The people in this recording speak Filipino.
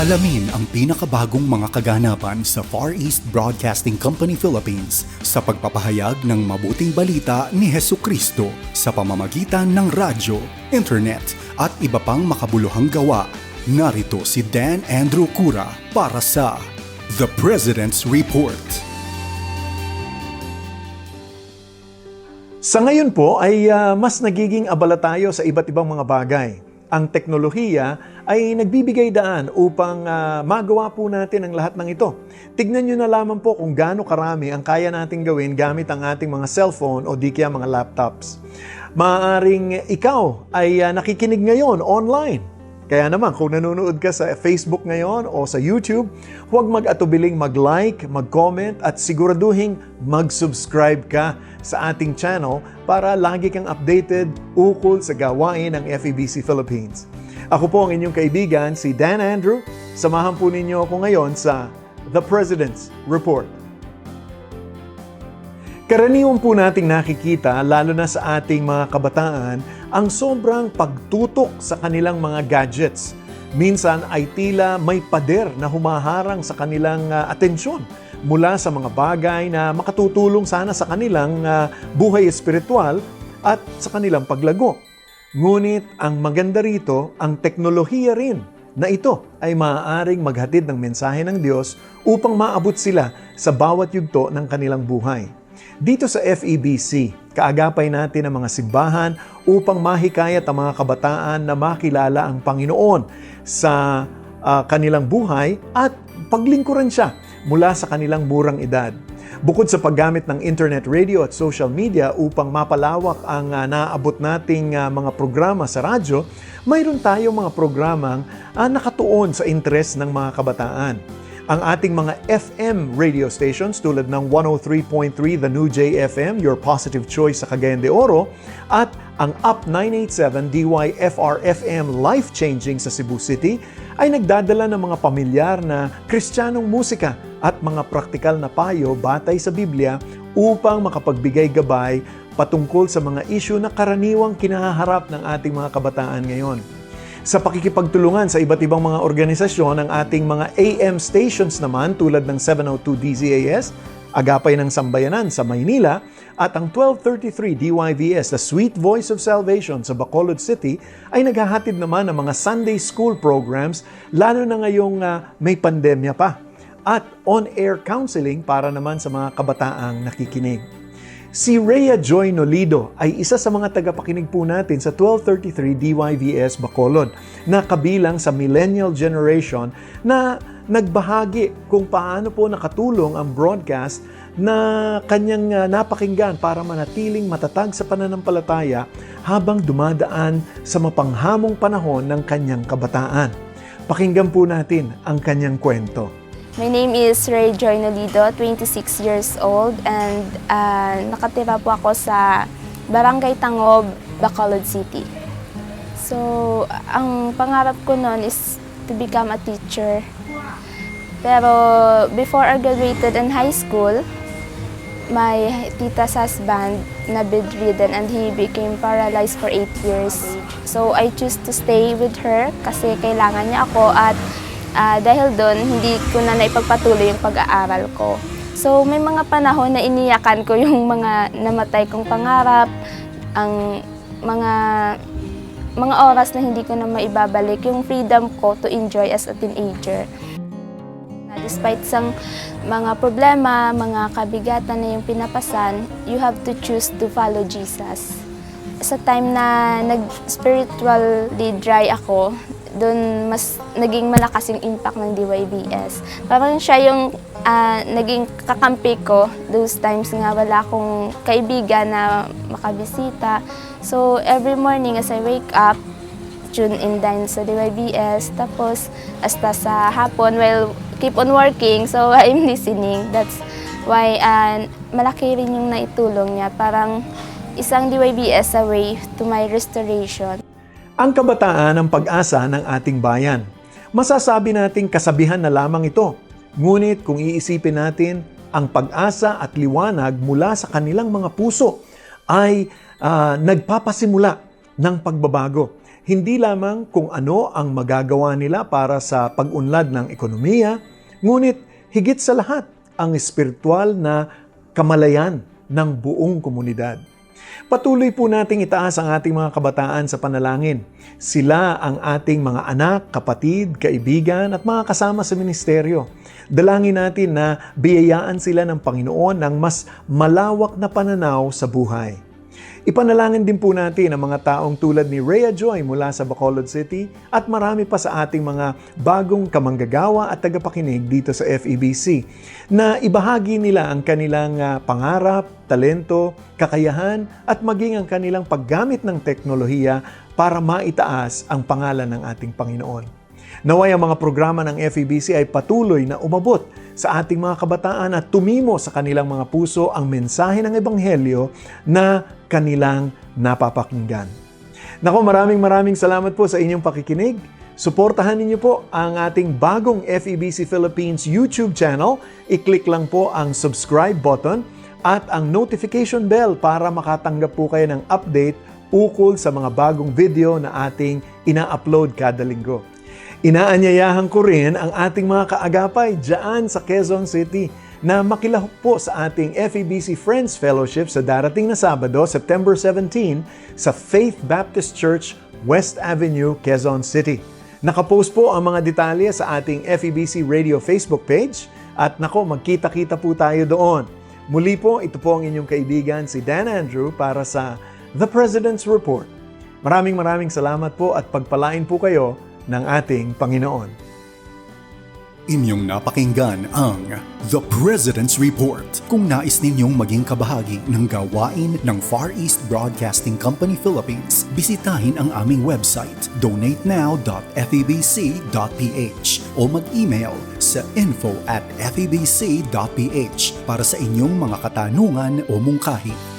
Alamin ang pinakabagong mga kaganapan sa Far East Broadcasting Company Philippines sa pagpapahayag ng mabuting balita ni Heso Kristo sa pamamagitan ng radyo, internet at iba pang makabuluhang gawa. Narito si Dan Andrew Cura para sa The President's Report. Sa ngayon po ay ah, mas nagiging abala tayo sa iba't ibang mga bagay. Ang teknolohiya ay nagbibigay daan upang ah, magawa po natin ang lahat ng ito. Tignan nyo na lamang po kung gaano karami ang kaya nating gawin gamit ang ating mga cellphone o di kaya mga laptops. Maaring ikaw ay ah, nakikinig ngayon online. Kaya naman, kung nanonood ka sa Facebook ngayon o sa YouTube, huwag mag-atubiling mag-like, mag-comment at siguraduhin mag-subscribe ka sa ating channel para lagi kang updated ukol sa gawain ng FEBC Philippines. Ako po ang inyong kaibigan, si Dan Andrew. Samahan po ninyo ako ngayon sa The President's Report. Karaniwan po nating nakikita, lalo na sa ating mga kabataan, ang sobrang pagtutok sa kanilang mga gadgets. Minsan ay tila may pader na humaharang sa kanilang ah, atensyon mula sa mga bagay na makatutulong sana sa kanilang ah, buhay espiritual at sa kanilang paglago. Ngunit ang maganda rito, ang teknolohiya rin na ito ay maaaring maghatid ng mensahe ng Diyos upang maabot sila sa bawat yugto ng kanilang buhay. Dito sa FEBC, kaagapay natin ang mga simbahan upang mahikayat ang mga kabataan na makilala ang Panginoon sa ah, kanilang buhay at paglingkuran siya mula sa kanilang murang edad. Bukod sa paggamit ng internet radio at social media upang mapalawak ang ah, naaabot nating ah, mga programa sa radyo, mayroon tayong mga programang ah, nakatuon sa interes ng mga kabataan. Ang ating mga FM radio stations tulad ng 103.3 The New JFM, Your Positive Choice sa Cagayan de Oro, at ang Up 987 DYFR FM Life Changing sa Cebu City ay nagdadala ng mga pamilyar na kristyanong musika at mga praktikal na payo batay sa Biblia upang makapagbigay gabay patungkol sa mga isyu na karaniwang kinaharap ng ating mga kabataan ngayon sa pakikipagtulungan sa iba't ibang mga organisasyon ng ating mga AM stations naman tulad ng 702 DZAS, Agapay ng Sambayanan sa Maynila at ang 1233 DYVS, the Sweet Voice of Salvation sa Bacolod City ay naghahatid naman ng mga Sunday School programs lalo na ngayong ah, may pandemya pa at on-air counseling para naman sa mga kabataang nakikinig. Si Rhea Joy Nolido ay isa sa mga tagapakinig po natin sa 1233 DYVS Bacolod na kabilang sa millennial generation na nagbahagi kung paano po nakatulong ang broadcast na kanyang ah, napakinggan para manatiling matatag sa pananampalataya habang dumadaan sa mapanghamong panahon ng kanyang kabataan. Pakinggan po natin ang kanyang kwento. My name is Ray Joy Nolido, 26 years old, and uh, nakatira po ako sa Barangay Tangob, Bacolod City. So, ang pangarap ko noon is to become a teacher. Pero before I graduated in high school, my tita's husband na bedridden and he became paralyzed for 8 years. So I choose to stay with her kasi kailangan niya ako at ah, dahil doon hindi ko na naipagpatuloy yung pag-aaral ko. So may mga panahon na iniyakan ko yung mga namatay kong pangarap, ang mga mga oras na hindi ko na maibabalik, yung freedom ko to enjoy as a teenager. Despite sang mga problema, mga kabigatan na yung pinapasan, you have to choose to follow Jesus. Sa time na nag-spiritually dry ako, doon mas naging malakas yung impact ng DYBS. Parang siya yung ah, naging kakampi ko those times nga wala akong kaibigan na makabisita. So every morning as I wake up, tune in din sa DYBS. Tapos, hasta sa hapon, well, keep on working. So, I'm listening. That's why uh, malaki rin yung naitulong niya. Parang isang DYBS a way to my restoration. Ang kabataan ang pag-asa ng ating bayan. Masasabi nating kasabihan na lamang ito. Ngunit kung iisipin natin, ang pag-asa at liwanag mula sa kanilang mga puso ay ah, nagpapasimula ng pagbabago. hindi lamang kung ano ang magagawa nila para sa pag-unlad ng ekonomiya, ngunit higit sa lahat ang espiritual na kamalayan ng buong komunidad. Patuloy po nating itaas ang ating mga kabataan sa panalangin. Sila ang ating mga anak, kapatid, kaibigan at mga kasama sa ministeryo. Dalangin natin na biyayaan sila ng Panginoon ng mas malawak na pananaw sa buhay. Ipanalangin din po natin ang mga taong tulad ni Rhea Joy mula sa Bacolod City at marami pa sa ating mga bagong kamanggagawa at tagapakinig dito sa FEBC na ibahagi nila ang kanilang ah, pangarap, talento, kakayahan at maging ang kanilang paggamit ng teknolohiya para maitaas ang pangalan ng ating Panginoon. Naway ang mga programa ng FEBC ay patuloy na umabot sa ating mga kabataan at tumimo sa kanilang mga puso ang mensahe ng Ebanghelyo na kanilang napapakinggan. Nako maraming maraming salamat po sa inyong pakikinig. Suportahan ninyo po ang ating bagong FEBC Philippines YouTube channel. I-click lang po ang subscribe button at ang notification bell para makatanggap po kayo ng update ukol sa mga bagong video na ating ina-upload kada linggo. Inaanyayahan ko rin ang ating mga kaagapay dyan sa Quezon City na makilahok po sa ating FEBC Friends Fellowship sa darating na Sabado, September 17, sa Faith Baptist Church, West Avenue, Quezon City. Nakapost po ang mga detalye sa ating FEBC Radio Facebook page at nako, magkita-kita po tayo doon. Muli po, ito po ang inyong kaibigan si Dan Andrew para sa The President's Report. Maraming maraming salamat po at pagpalain po kayo ng ating Panginoon. Inyong napakinggan ang The President's Report. Kung nais ninyong maging kabahagi ng gawain ng Far East Broadcasting Company Philippines, bisitahin ang aming website donatenow.febc.ph o mag-email sa info at febc.ph para sa inyong mga katanungan o mungkahi.